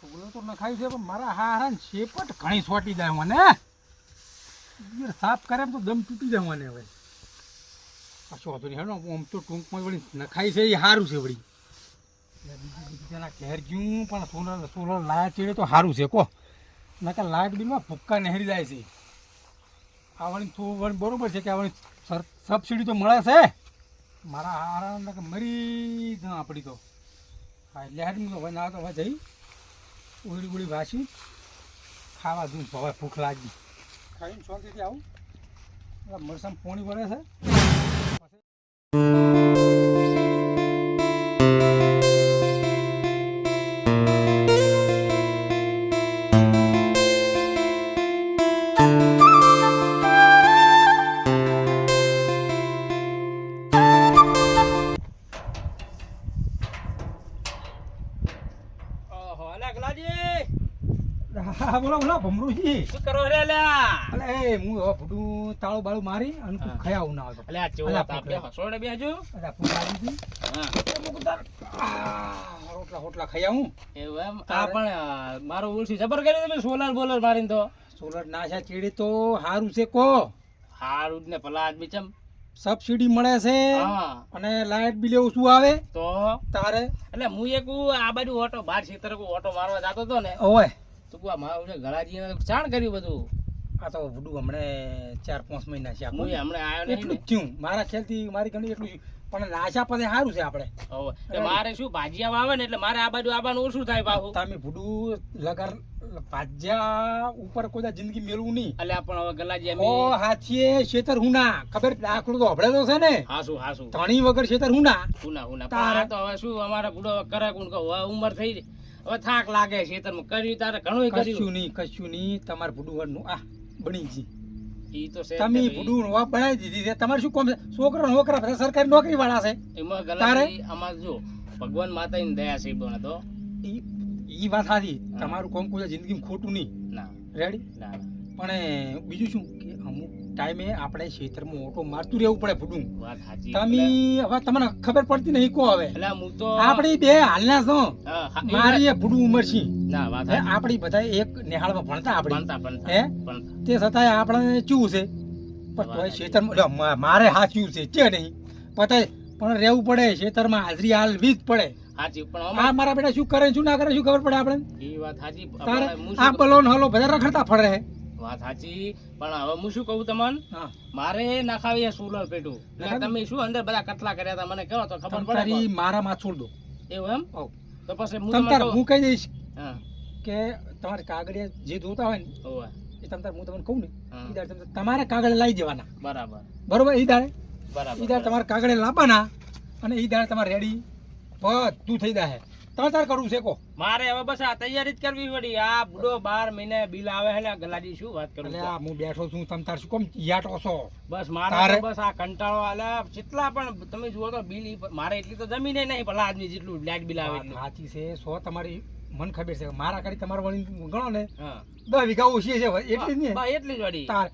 Solo તો નખાયું છે, પણ મારા હારા ને શેપટ ઘણી છોટી જાય મને. સાફ કરે એમ તો દમ તૂટી જાય મને હવે. પાછું વાંધો નહીં, હેડો આમ તો ટૂંકમાં વળી નખાઈ છે, એ સારું છે વળી. બીજાના બીજું ઘેર ગયું, પણ સોલર સોલર લાયા ચીડે તો સારું છે, કો. નકર લાઇટ બિલમાં ભૂક્કા નહેરી જાય છે. આ થોડું બરાબર છે કે આ વળી સબસિડી તો મળે છે. મારા હારા મરી આપણી તો. હા, એટલે તો હવે ના તો હવે જઈ. ઉડી ઉડી વાસી. ખાવા દઉં, હવે ભૂખ લાગી. ખાઈને શાંતિથી આવું. મરસામ પોણી ભરે છે. ભમરુજી શું કરો રે લ્યા? અલે હું હવે ભૂડું તાળું બાળું મારી અને હા. ના અલા, હસોડે. અરે હા, રોટલા હોટલા ખયાવું એમ. આ પણ મારું ઉલસી જબર કર્યું તમે સોલાર બોલર મારીને તો. સોલર નાશા ચીડી તો સારું છે કો. હારું જ ને ભલા આદમી ચમ સબસિડી મળે છે હા. અને લાઇટ બિલ એવું શું આવે? તો? તારે? એટલે હું એક આ બાજુ ઓટો બાર ક્ષેત્ર ઓટો મારવા જતો હતો ને. ઓય તો આ મારું ગળાજી જાણ કર્યું બધું. આ તો વડું હમણે ચાર પાંચ મહિના છે હું. હમણાં આવ્યો એટલું થયું. મારા ખ્યાલથી મારી ઘણી એટલું પણ નાશા પદે સારું છે આપણે. હોવે. મારે શું ભાજીયા વાવે ને એટલે મારે આ બાજુ આવવાનું ઓછું થાય પાછું. તમે ભૂડું લગાર ભાજ્યા ઉપર કોઈ જિંદગી મેળવું નહીં. એટલે પણ હવે ગલાજી ઓ હાથીએ શેતર હુના. ખબર દાખલો તો હભળે તો છે ને? હાસુ હાસુ. ધણી વગર શેતર હુના. હુના હુના. તારા તો હવે શું અમારા બુડો કરે કોણ કહું. ઉંમર થઈ. હવે થાક લાગે છે તમે કર્યું તારે ઘણું કશું નહીં કશું નહીં. તમારે ભૂડું આ બની જી ઈ તો છે તમે. ભૂડું વા બનાવી દીધી છે. તમારે શું કોમ છોકરા છોકરા બધા સરકારી નોકરી વાળા છે. એમાં? ગલાજી આમાં જો ભગવાન માતાની દયા છે બોને તો. ઈ ઈ વાત સાચી. તમારું કોમ કોઈ જિંદગીમાં ખોટું નહીં. ના. રેડી ના. પણ બીજું શું? ટાઈમે આપણે ખેતરમાં ઓટો મારતું રહેવું પડે ફૂડું તમે હવે તમને ખબર પડતી નહીં કો હવે. આપણે બે હાલના છો. એ મારી ફૂડું ઉંમર છે. ના વાત આપણી બધા એક નિહાળમાં ભણતા આપણી. હે? તે છતાંય આપણે ચૂ છે. પણ તોય ખેતરમાં મારે હાચ્યું છે છે નહીં. પતાય પણ રહેવું પડે ખેતરમાં હાજરી હાલવી જ પડે. પણ આ મારા બેટા શું કરે શું ના કરે શું ખબર પડે આપણે ઈ વાત સાચી. તારે આપણે હું આ બલોન હલો બધા રખડતા ફરે. વાત સાચી પણ હવે હું શું કહું તમને? મારે નાખાવી સોલર પેટું તમે શું અંદર બધા કટલા કર્યા હતા? મને કહો તો ખબર પડે મારા માં છોડ દો. એવું એમ? તો પછી હું હું કહી દઈશ કે તમારે કાગળિયા જે જોતા હોય ને એ તમતાર હું તમને કહું ને તમારે કાગળ લાવી દેવાના. બરાબર. બરોબર? એ દાડે? બરાબર એ દાડે તમારે કાગળે લાવવાના અને એ દાડે તમારે રેડી બધું થઈ જાય તમે તાર કરવું છે કો મારે હવે બસ આ તૈયારી જ કરવી પડી આ બુડો બાર મહિને બિલ આવે છે ને આ શું વાત કરું અલ્યા હું બેઠો છું તમ તાર શું કોમ યાટો છો? બસ મારે બસ આ કંટાળો આલે. જેટલા પણ તમે જુઓ તો બિલ મારે એટલી તો જમીને નહીં ભલા આદમી જેટલું લાઇટ બિલ આવે સાચી છે સો તમારી મન ખબર છે. મારા કરી તમારો વણી ગણો ને હા. દસ વીઘા ઓછી છે એટલી જ ને? એટલી જ વળી. તાર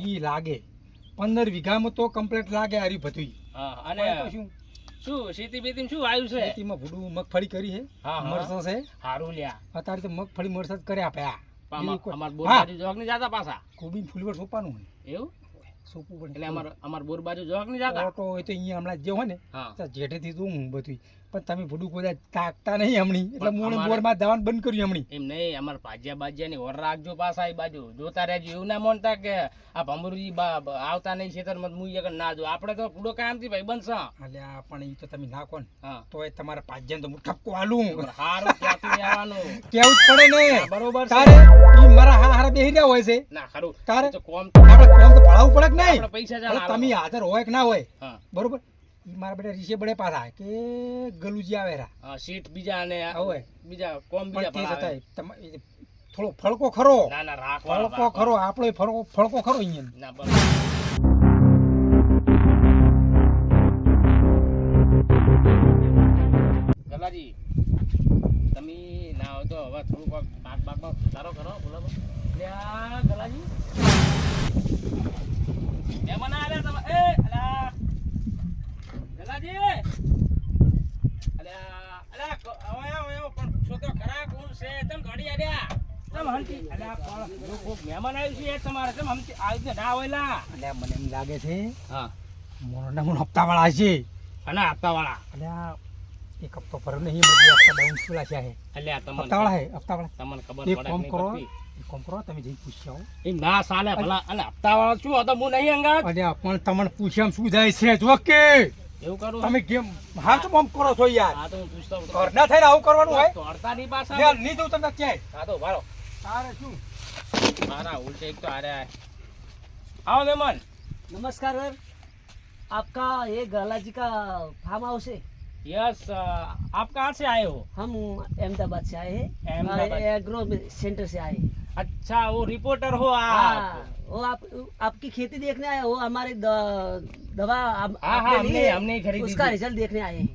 ઈ લાગે. પંદર વીઘામાં તો કમ્પ્લીટ લાગે હારી બધું હા અને શું શું સીધી બીતી શું આવ્યું છે? ખેતીમાં ભૂડું મગફળી કરી છે. મરસો છે. હારું લ્યા. અત્યારે તો મગફળી મરસા જ કર્યા પયા અમાર બોર બાજુ જોગની જાતા પાછા? કોબીન ફૂલવર સોપાનું એવું? સોંપવું પડે. એટલે અમાર અમાર બોર બાજુ જોગ નહીં જાતા? ઓટો હોય તો અહીંયા હમણાં જે હોય ને જેઠેથી તું હું બધું પણ તમે ભૂડું કોઈ તાકતા નહીં હમણી. એટલે હું અમારે- બોરમાં જવાનું બંધ કર્યું હમણી. એમ નહીં અમાર ભાજ્યા બાજ્યા ની ઓર રાખજો પાછા એ બાજુ. જોતા રહેજો એવું ના માનતા કે આ ભમરુજી આવતા નહીં ખેતર મત મુઈ આગળ ના જો. આપણે તો પૂરો કામથી ભાઈ બનશે આ પણ એ તો તમે નાખો ને. તો તોય તમારા પાજ્યાને તો હું ઠપકો હાલું હારું ક્યાંથી આવવાનું કેવું જ પડે ને. બરોબર. તારે ઈ મારા હારા હારા બેહી રહ્યા હોય છે. ના ખરું. તારે? તો કોમ આપણે કોમ તો ભણાવવું પડે કે નહીં? પૈસા તમે હાજર હોય કે ના હોય? હા. બરોબર? ઈ મારા બેટા રીશે બડે પાછા કે ગલુજી આવે રા. હા, સીટ બીજા અને હવે. બીજા કોમ બીજા પણ થાય થોડો ફળકો ખરો. ના ના રાખ ફળકો ખરો આપણો ફળકો ફળકો ખરો અહીંયા. ના બરોબર ગલાજી તમે ના હોય તો હવે થોડુંક પાક પાકમાં સુધારો કરો બોલો ગલાજી. મહેમાન આલ્યા તમે. એ અલા. મહેમાન આવ્યું છે તમારે હંતી આવી ના આવેલા મને એમ લાગે છે હા મોરના મોન હપ્તાવાળા છે અને આપતા વાળા અલ્યા એક હપ્તો નહીં બધી હપ્તા ડાઉન ખુલ્લા છે હે તમને હે એક પડે કામ કરો તમે જઈ પૂછ્યા આવો એ ના સાલે ભલા અને હપ્તા વાળા શું હતો હું નહીં અંગાત અલ્યા પણ તમને પૂછ્યા શું જાય છે જો કે એવું કરું તમે કેમ હા તો બમ કરો છો યાર હા તો હું પૂછતો હોઉં. ઘર ના થઈને આવું કરવાનું હોય તોડતા નહીં પાછા યાર નહીં દઉં તમને ક્યાંય હા તો ભારો તારે શું મારા ઉલટે એક તો આરે આય. આવો મેમન नमस्कार सर आपका ये गला जी का फार्म हाउस है यस आप कहाँ से आए हो हम अहमदाबाद से आए हैं अहमदाबाद। अ, एग्रो सेंटर से आए हैं अच्छा वो रिपोर्टर हो आप वो आप आपकी खेती देखने आए हो हमारे दवा आप, आ, हमने हमने खरीदी उसका रिजल्ट देखने आए हैं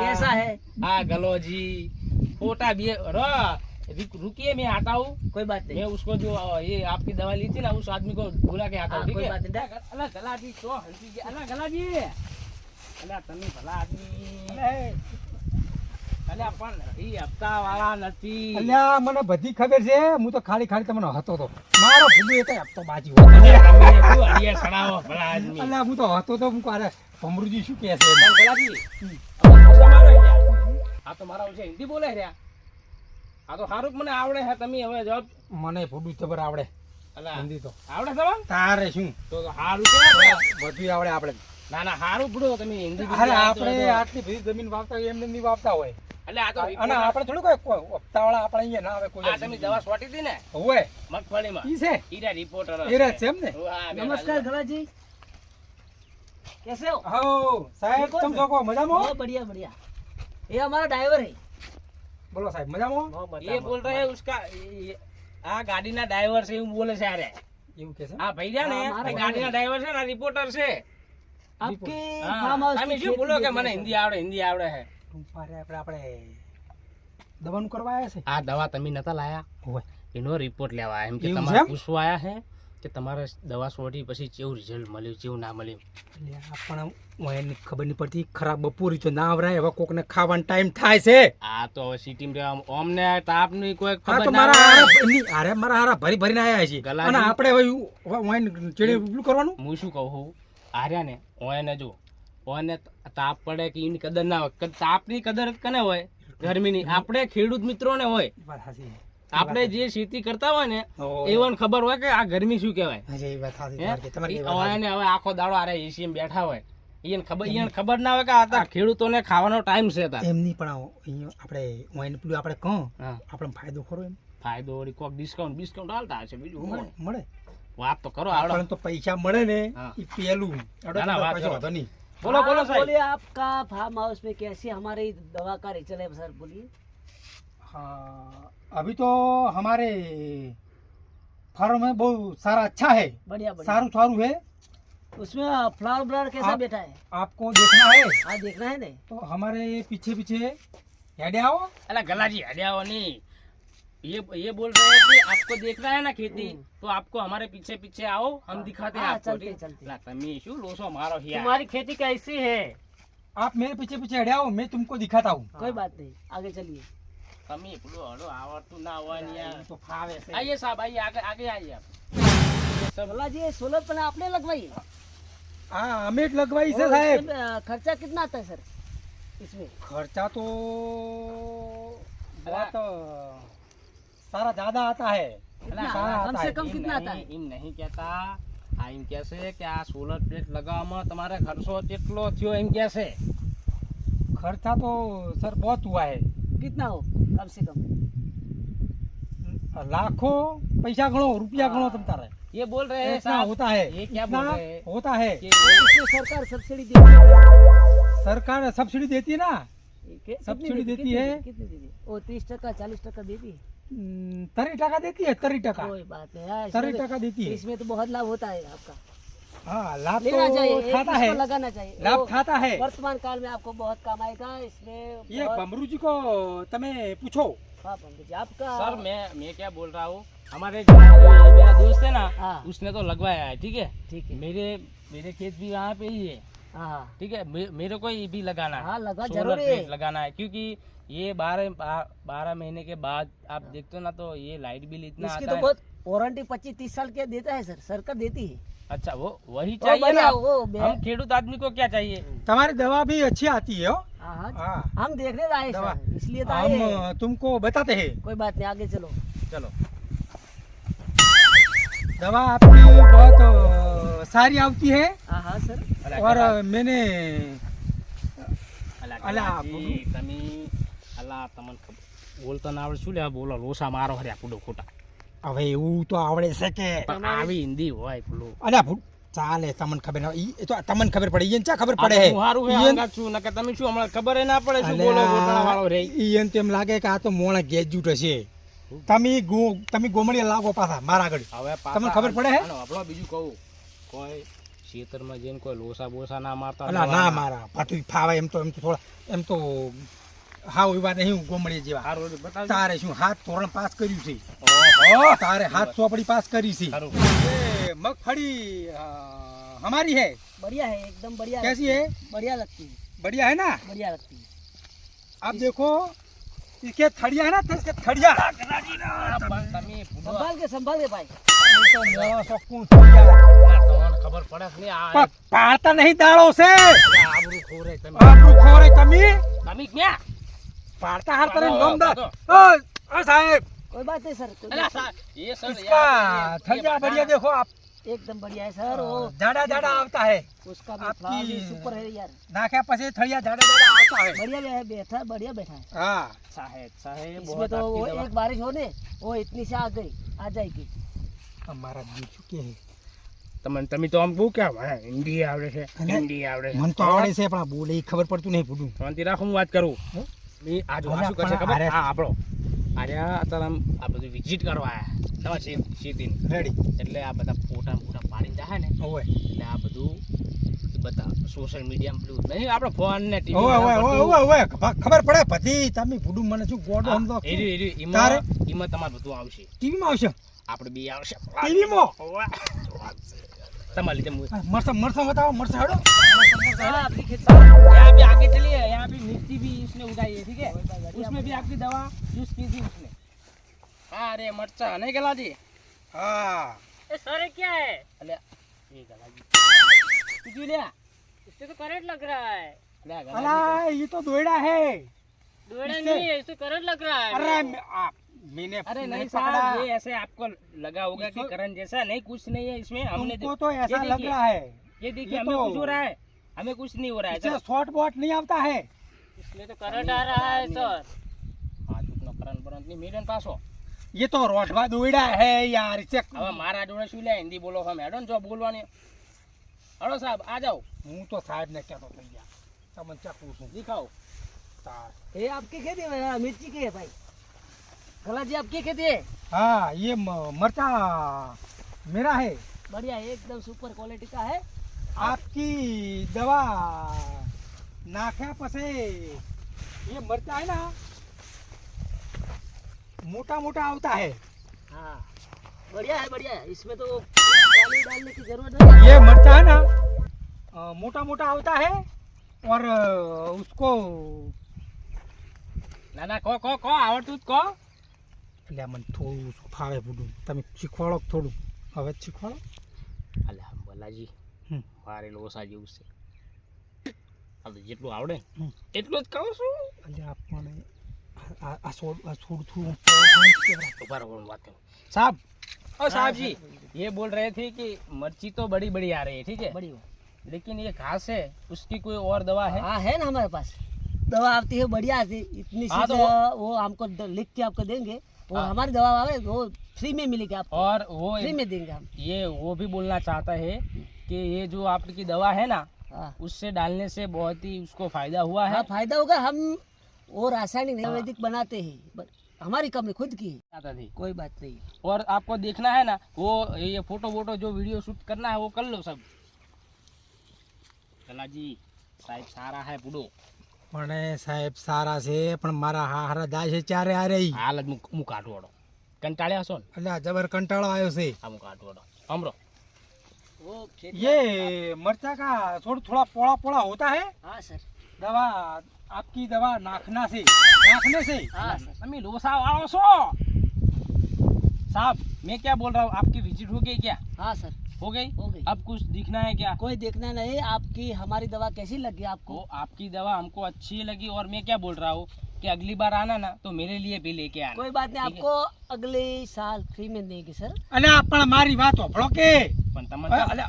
कैसा है हाँ गलो जी फोटा भी रुकिए मैं आता हूँ कोई बात नहीं मैं उसको जो ये आपकी दवा ली थी ना उस आदमी को बुला के आता हूँ ठीक है गला जी तो हल्की अला गला जी अला तमी भला आदमी અલ્યા પણ હપ્તા વાળા નથી. અલ્યા મને બધી ખબર છે. હું તો ખાલી ખાલી તમને હતો તો. મારો ભૂલું એ કઈ હપ્તો બાજી અલ્યા હું તો હતો તો હું ભમરુજી શું કહે છે? મારો યાર. આ તો મારા વિશે હિન્દી બોલે રહ્યા. આ તો સારું મને આવડે છે તમે હવે જવાબ. મને ભૂલું ખબર આવડે. હિન્દી તો. આવડે તમને તારે શું? તો સારું બધું આવડે આપણે ના ના સારું પડો તમે હિન્દી અરે આપણે આટલી બધી જમીન વાપતા એમને નહીં વાવતા હોય. એટલે આ તો ના ડ્રાઈવર છે એવું બોલે છે આરે એવું કે છે? હા ભૈયા ને ગાડીના ડ્રાઈવર છે ને રિપોર્ટર છે. બોલો કે મને હિન્દી આવડે હિન્દી આવડે હે? ટૂંપારે આપણે આપણે દવાનું કરવા આવ્યા છે? આ દવા તમે નતા લાયા? હોય એનો રિપોર્ટ લેવા. એમ કે તમારે? પૂછવા આવ્યા છે કે તમારે દવા છોડી પછી કેવું રિઝલ્ટ મળ્યું કેવું ના મળ્યું? એટલે પણ એને ખબર નહીં પડતી. ખરાબ બપોરી તો ના આવરાય. હવે કોકને ખાવાનો ટાઈમ થાય છે. આ તો હવે સિટીમાં રહેવા ઓમને નહીં કોઈ ખબર તો ના મારા હારા ની હારે મારા હારા ભરી ભરીને આયા છે. અને આપણે હવે ઓયન ચેડે કરવાનું? હું શું કહું છું ને એને જો ઓયને તાપ પડે કે એની કદર ના હોય. તાપની કદર કને હોય? ગરમીની. આપણે ખેડૂત મિત્રોને હોય. આપણે જે ખેતી કરતા હોય ને ઓય. ખબર હોય કે આ ગરમી શું કહેવાય? હવે આખો દાડો આરે એસી માં બેઠા હોય. એને ખબર એને ખબર ના હોય કે આ ખેડૂતોને ખાવાનો ટાઈમ છે એમની એમ પણ આપણે ઓયન પેલું આપણે કહો હા. ફાયદો ખરો એમ. ફાયદો વળી કોક ડિસ્કાઉન્ટ ડિસ્કાઉન્ટ હાલતા હશે બીજું મળે વાત તો કરો આવડો. તો પૈસા મળે ને એ પેલું. ના, વાત નહીં. बोलो बोलो हाँ, सर बोलिए आपका फार्म हाउस में कैसे हमारे दवा का रिचल है सर बोलिए। हाँ अभी तो हमारे फार्म में बहुत सारा अच्छा है। बढ़िया सारू सारू है। उसमें फ्लावर ब्लावर कैसा बैठा है? आपको देखना है। हाँ देखना है नहीं तो हमारे पीछे पीछे हेडे आओ अरे गला जी हेडे आओ नहीं। ये ये बोल रहे हैं कि आपको देखना है ना खेती हम्म। तो आपको हमारे पीछे पीछे आओ हम हाँ। दिखाते हैं हाँ, आपको। चलते चलते। मीशु लोसो मारो हिया तुम्हारी खेती कैसी है? आप मेरे पीछे पीछे अड़े आओ मैं तुमको दिखाता हूँ। हाँ। कोई बात नहीं आगे चलिए। कमी पुलो हड़ो आवड़तू ना आवानिया तो खावे से आइए साहब आइए आगे आगे आइए आप। सबला जी सोलर पैनल आपने लगवाई हाँ? हमें लगवाई सर साहब। खर्चा कितना आता है सर इसमें? खर्चा तो बहुत सारा ज्यादा आता है कितना सारा कम आता से है कम એમ कितना आता નહીં- है એમ નહીં કહેતા આ એમ કહેશે કે આ સોલર પ્લેટ લગાવવામાં તમારે ખર્ચો કેટલો થયો એમ કહેશે खर्चा तो सर बहुत हुआ है कितना हो कम से कम लाखों पैसा गणो रुपया गणो तुम तारे ये बोल रहे हैं ऐसा साहब होता है ये क्या इतना बोल रहे हैं? होता है कि इसमें सरकार सब्सिडी देती है सरकार सब्सिडी देती है ना के- सब्सिडी कितनी देती कितनी है? कितनी देती है वो तीस टका चालीस टका देती है हम्म, तरी टका देती है तरी टका? कोई बात नहीं हाँ, तरी टका देती है? इसमें तो बहुत लाभ होता है आपका। हाँ लाभ तो खाता है। लगाना चाहिए। लाभ खाता है। वर्तमान काल में आपको बहुत काम आएगा इसमें ये बमरू जी को तमे पूछो। हाँ जी आपका सर मैं मैं क्या बोल रहा हूँ? हमारे मेरा दोस्त है ना हाँ। उसने तो लगवाया है ठीक है? ठीक है। मेरे मेरे खेत भी वहाँ पे है हाँ। हाँ। ठीक है मे, मेरे को ये भी लगाना है। हाँ, लगा ज़रूरी। लगाना है क्योंकि ये बारह बारह महीने के बाद आप हाँ। देखते हो ना तो ये लाइट बिल इतना इसकी आता तो बहुत वारंटी पच्चीस तीस साल के देता है सर। सरकार देती है। अच्छा वो वही चाहिए ना? वो हम खेडूत आदमी को क्या चाहिए? तुम्हारी दवा भी अच्छी आती है हम देखने तो आए इसलिए हम तुमको बताते हैं। कोई बात नहीं आगे चलो। चलो। दवा आपकी बहुत सारी आती है हाँ हाँ सर અલા, और કલા- अ, मैंने અલા, અલા, કલાજી, તમે અલા તમને ખબર બોલતા ના આવડે શું લેવા બોલો લોસા મારો હર્યા પૂડો ખોટા હવે એવું તો આવડે છે કે પણ આવી હિન્દી હોય પેલું અલ્યા ભૂ ચાલે તમને ખબર ના ઈ એ તો તમને ખબર પડે ઈને ચા ખબર આ પડે તો હે હું હારું હે ઈયન- આંગા છું નકર તમે શું હમણાં ખબર ય ના પડે શું બોલો ગોટાળા વાળો રે ઈયન તો એમ લાગે કે આ તો મોણા ગેજ્યુટ હશે તમે ગો તમે ગોમડી લાગો પાછા મારા આગળ હવે તમને ખબર પડે હે? આનો આપણો બીજું કહું કોઈ ખેતરમાં જઈને કોઈ લોસા બોસા ના મારતા અલા દવા ના મારા પાતું ફાવે એમ તો એમ તો થોડા એમ તો હાવ એવા નહીં ગોમડી જેવા હારું રે, બતાવજો. તારે શું હાથ ધોરણ પાસ કર્યું છે ઓહો. તારે હાથ ચોપડી પાસ કરી છે હારું. ये मगफली अ, हमारी है बढ़िया है एकदम बढ़िया कैसी लगती है बढ़िया लगती है बढ़िया है ना बढ़िया लगती है आप देखो इसके थड़िया है ना तो इसके थड़िया આ પણ તમે પૂડો संभाल के संभाल के भाई तो मोड़ा सा कौन थड़िया? આ તમને ખબર પડે કે નહીં? આ प- पाड़ता नहीं दाड़ों से આ આબરૂ ખોરે તમે आबरू खोरे तमी તમે ક્યાં पाड़ता हर तरह पाड़ो, दमदार पाड़ो। ओ ओ साहेब कोई बात नहीं सर कोई અલા, बात સા- એ સર इसका યાર, ये- थड़िया ये बढ़िया देखो आप नहीं। एकदम बढ़िया है सर वो जाड़ा जाड़ा आता है उसका भी आपकी- फ्लावर भी सुपर है यार नाख्या पसे थड़िया जाड़ा जाड़ा आता है बढ़िया भी है बैठा बढ़िया बैठा है हाँ સાહેબ સાહેબ इसमें बहुत तो वो आपकी दवा- एक बारिश हो ने वो इतनी से आ गई आ जाएगी અમારા બીજું શું કે તમને તમે તો આમ બહુ કહેવા હે હિન્દી આવડે છે હિન્દી આવડે છે. મને તો આવડે છે પણ બોલે ખબર પડતું નહીં ભૂડું શાંતિ રાખો હું વાત કરું. મેં આજ વાત શું કરશે ખબર? હા આપણો આજે અત્યારે આમ આ બધું વિઝિટ કરવા આવ્યા નવા સી સીધીન રેડી એટલે આ બધા ફોટા ફોટા પાડીને જાય ને હોય એટલે આ બધું બધા સોશિયલ મીડિયા પેલું નહીં આપણે ફોન ને ટીવી ખબર પડે પછી તમે ભૂડું મને શું તમારે બધું આવશે. ટીવીમાં આવશે? આપણે બી આવશે ટીવીમાં તમારે લીધે મરસા મરસા બતાવો મરસા હડો यहाँ पे आगे चलिए यहाँ पे मिर्ची भी उसने उठाई है ठीक है उसमें भी आपकी दवा जूस पी थी उसने हाँ अरे मरचा नहीं गला जी हाँ सर क्या है अरे ये गला जी क्यों लिया इससे तो करंट लग रहा है अला ये तो दोड़ा है दोड़ा नहीं है इससे करंट लग रहा है अरे आप मैंने अरे नहीं पकड़ा। ये ऐसे आपको लगा होगा कि करण जैसा नहीं कुछ नहीं है इसमें हमने तो ऐसा लग रहा है। ये देखिए तो हमें कुछ हो रहा है हमें कुछ नहीं हो रहा है शॉर्ट बॉट नहीं आता है। इसमें तो करंट आ रहा है सर। आज हाँ करंट बरंट नहीं मिलन पास। हो ये तो रोटवा દોડ્યા है यार चेक હવે મારા જોડે શું લે હિન્દી બોલો છો મેડમ જો બોલવાની હળો साहब आ जाओ। હું तो साहब ने क्या तो ગયા તમને ચકવું છું दिखाओ। તાર ये आपके खेत में मिर्ची के है भाई। कला जी आपकी खेती है? हाँ ये मरचा मेरा है। बढ़िया एकदम सुपर क्वालिटी का है। आपकी दवा नाख्या पसे ये मरचा है ना मोटा मोटा होता है। हाँ बढ़िया है बढ़िया है। इसमें तो पानी डालने की ज़रूरत नहीं। ये मरचा है ना मोटा मोटा होता है और उसको ना ना को को को आवर तू को એટલે મને થોડું શું ફાવે બધું તમે શીખવાડો થોડું હવે જ શીખવાડો અલે બલાજી હમ. મારે લોસા જેવું છે આ તો જેટલું આવડે ને, હમ. એટલું જ કહું છું એટલે આપણને આ- આ આ છોડ આ છોડ થોડું ઉભા રહો હું વાત કરું साहब ओ साहब जी ये बोल रहे थे कि मिर्ची तो बड़ी बड़ी आ रही है ठीक है बढ़िया लेकिन ये घास है उसकी कोई और दवा है हाँ है ना हमारे पास दवा आती है बढ़िया आती है इतनी हाँ, सी तो दवा वो हमको द- लिख के आपको देंगे वो। हमारी दवा आवे वो फ्री में मिलेगी आपको। और वो फ्री में देंगे हम। ये वो भी बोलना चाहता है कि ये जो आपकी दवा है ना हाँ। उससे डालने से बहुत ही उसको फ़ायदा हुआ है। हाँ फ़ायदा होगा हम वो रासायनिक आयुर्वेदिक बनाते हैं हमारी कंपनी खुद की है। कोई बात नहीं। और आपको देखना है ना वो ये फ़ोटो वोटो जो वीडियो शूट करना है वो कर लो सब। कलाजी साहब सारा है बूढ़ो પણ સાહેબ સારા છે પણ મારા હારા જાય છે ચારે હારે ઈ. હાલ જ હું હું કાઢવાડો કંટાળ્યા છો ને એટલે આ જબર કંટાળો આવ્યો છે આ હું કાઢવાડો હમરો वो खेत ये मरचा का थोड़ा थोड़ा पोड़ा पोड़ा होता है हाँ सर दवा आपकी दवा नाखना से नाखने से हाँ सर તમે લોસા વાળો છો साहब मैं क्या बोल रहा हूँ आपकी विजिट हो गई क्या हाँ सर हो गई हो गई अब कुछ दिखना है क्या कोई देखना नहीं आपकी हमारी दवा कैसी लगी आपको को आपकी दवा हमको अच्छी लगी और मैं क्या बोल रहा हूँ कि अगली बार आना ना तो मेरे लिए भी लेके आना कोई बात नहीं ठीक है। आपको अगले साल फ्री में देंगे सर અને આ પણ મારી વાત હોભળો કે પણ તમને અ, અલ્યા,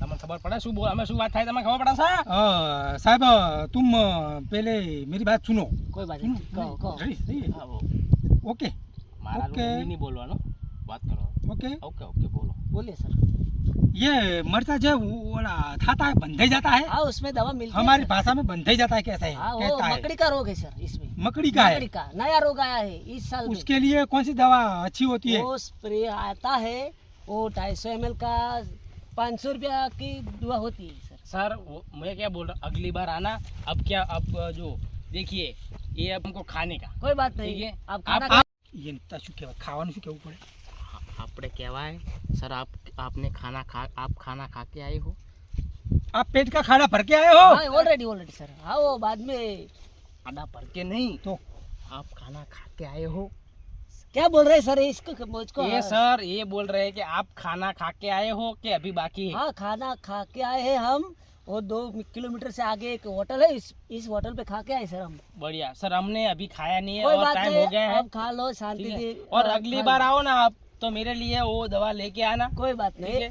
તમને ખબર પડે શું બોલ અમે શું વાત થાય તમને ખબર પડે છે અ, સાહેબ तुम पहले मेरी बात सुनो कोई बात नहीं कहो कहो ready? सही है? હા, વો. ओके મારા ઓકે. હિન્દી નહીં બોલવાનું વાત કરો ओके ઓકે ઓકે બોલો बोलिए सर ये मरचा जो वाला खाता है बंधाई जाता है हाँ उसमें दवा मिलती है हमारी सर। भाषा में बंधाई जाता है कैसा है हाँ वो कहता है मकड़ी का रोग है सर इसमें मकड़ी का मकड़ी है का नया रोग आया है इस साल में उसके लिए कौन सी दवा अच्छी होती है वो स्प्रे आता है वो ढाई सौ एम का पाँच सौ रुपया की दवा होती है सर सर वो- मैं क्या बोल रहा हूँ अगली बार आना अब क्या अब जो देखिए ये अब हमको खाने का कोई बात ठीक नहीं है आप खाना आप- खा- ये नता શું કહેવાય ખાવાનું શું કહેવું પડે આપણે કહેવાય सर आप आपने खाना खा आप खाना खा के आए हो? आप पेट का खाना भर के आए हो? ऑलरेडी ऑलरेडी सर हाँ वो बाद में खाना भर के नहीं। तो? आप खाना खा के आए हो? क्या बोल रहे सर इसको मुझको ये सर ये बोल रहे हैं कि आप खाना खा के आए हो कि अभी बाकी है? हाँ खाना खा के आए हैं हम। वो दो किलोमीटर से आगे एक होटल है। इस इस होटल पे खा के आए सर हम। बढ़िया। सर हमने अभी खाया नहीं है और टाइम हो गया है। खा लो शांति और हाँ, अगली हाँ। बार आओ ना आप। तो मेरे लिए वो दवा लेके आना कोई बात ठीक नहीं है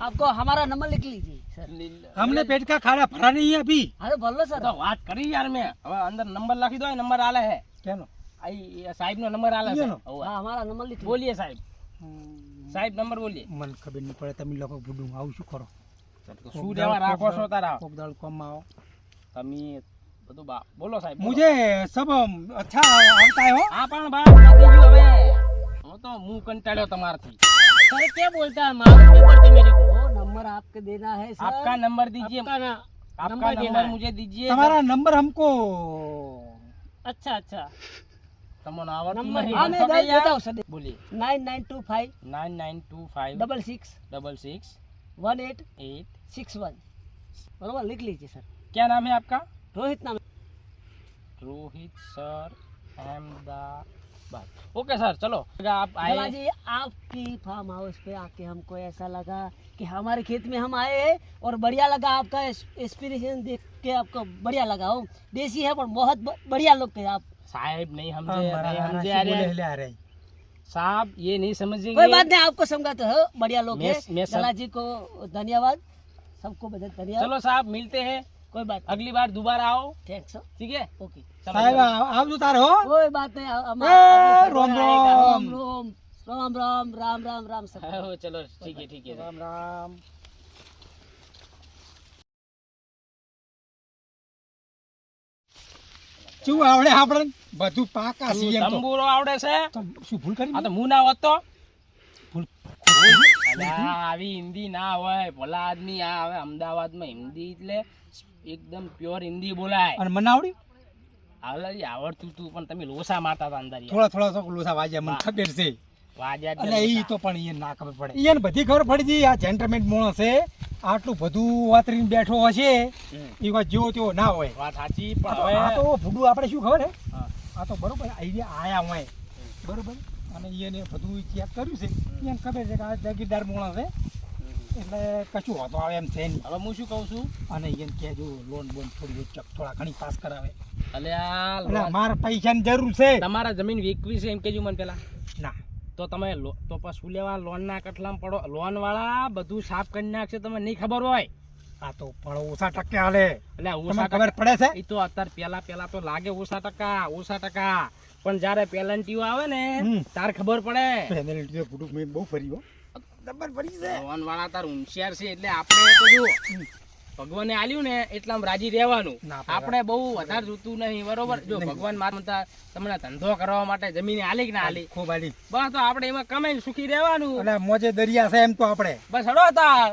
आपको हमारा नंबर लिख लीजिए सर हमने पेट का खाना भरा नहीं है अभी अरे बोलो सर તો વાત કરી યાર મેં હવે અંદર નંબર લખી દો નંબર આલે હે क्या नो આ સાહેબ નો નંબર આલે છે એનો? હોવે. हाँ हमारा नंबर लिख लीजिए બોલીએ સાહેબ સાહેબ નંબર બોલીએ મને ખબર નહીં પડે તમે લોકો બુડું આવું શું કરો શું લેવા રાખો છો તારા કોક દાળ કોમ આવો તમે બધું બા બોલો સાહેબ બોલો. मुझे सब अच्छा आता है हो હા પણ બા પતી ગયું હવે હું તો હું કંટાળ્યો તમારથી सर क्या बोलता है मालूम नहीं पड़ती मेरे को वो नंबर आपको देना है सर आपका नंबर दीजिए आपका ना आपका नंबर देना नंबर है। मुझे दीजिए તમારા नंबर हमको अच्छा अच्छा તમને આવડતું नंबर નહીં हाँ मैं લખો दे- કે યાર? देता हूँ सर બોલીએ nine nine two five nine nine two five double six double six one eight eight six one बरोबर लिख लीजिए सर क्या नाम है आपका रोहित नाम Rohit sir Ahmedabad okay sir चलो। आप आए जी आपकी फार्म हाउस पे आके हमको ऐसा लगा कि हमारे खेत में हम आए हैं और बढ़िया लगा आपका एक्सपीरियंस देख के आपको बढ़िया लगा हो। देसी है पर बहुत बढ़िया लोग थे आप। साहब नहीं हाँ, समझे समझे आ रहे साहब ये नहीं समझेंगे। कोई बात नहीं आपको समझाते हो। बढ़िया लोग हैं। जी को धन्यवाद। सबको धन्यवाद। चलो साहब मिलते हैं। कोई बात अगली बार दोबारा आओ थैंक्स ठीक है ओके चलो, સાહેબ चलो। આ- આવજો તારે હો कोई बात नहीं हम ए, अगले राम साल आएगा। राम। राम राम राम राम राम राम सब हाँ, चलो ठीक है ठीक है રામ રામ શું આવડે આપણે બધું પાકા છીએ એમ તો. તંબુરો આવડે છે તો શું ભૂલ કરી આ તો હું ના હોત તો ભૂલ અલ્યા, આવી હિન્દી ના હોય ભલા આદમી આ હવે અમદાવાદમાં હિન્દી એટલે એકદમ પ્યોર હિન્દી બોલાય. અને મને આવડી આવડી આવડતું તું પણ તમે લોસા મારતા હતા અંદર થોડા થોડા લોસા વાજ્યા મને ખબર છે. એટલે એ તો પણ એ ના ખબર પડે. એને બધી ખબર પડી હતી આ જેન્ટરમેન્ટ માણસ છે. આટલું બધું વાતરીને બેઠો હશે એ વાત જેવો તેવો ના હોય. વાત સાચી પણ હવે આ તો ભૂડું આપણે શું ખબર હે? હા. આ તો બરોબર આઈડિયા આયા હોય. બરોબર? અને એને બધું ચેક કર્યું છે. એને ખબર છે કે આ જાગીરદાર માણસ છે. એટલે કશું હોતો આવે એમ છે નહીં. હવે હું શું કહું છું? અને એમ કહેજો લોન બોન થોડી થોડા ઘણી પાસ કરાવે. એટલે લોન- મારે પૈસાની જરૂર છે. તમારા જમીન વેચવી છે એમ કેજો મને પેલા. ના. તો તમે તો પછી લેવા? લોન ના કટલામ પડો. લોન વાળા બધું સાફ કરી નાખશે તમે નહીં ખબર હોય. આ તો પણ ઓછા ટકે હાલે. એટલે ઓછા ખબર પડે છે? એ તો અત્યારે પેલા પેલા તો લાગે ઓછા ટકા ઓછા ટકા. પણ જયારે પેલન્ટીઓ આવે ને. તાર ખબર પડે. પેનલ્ટી તો બહુ ફરી હો ડબલ છે. ભગવાન વાળા તાર હોશિયાર છે એટલે આપણે તો જો ભગવાને આલ્યું ને એટલામાં રાજી રહેવાનું. આપણે બહુ વધારે જોતું નહીં બરોબર? જો. ભગવાન માતા તમને ધંધો કરવા માટે જમીન આલી કે ના આલી? ખૂબ આલી. બસ તો આપણે એમાં કમાઈને સુખી રહેવાનું. એટલે મોજે દરિયા છે એમ તો આપણે. બસ હડો તાર.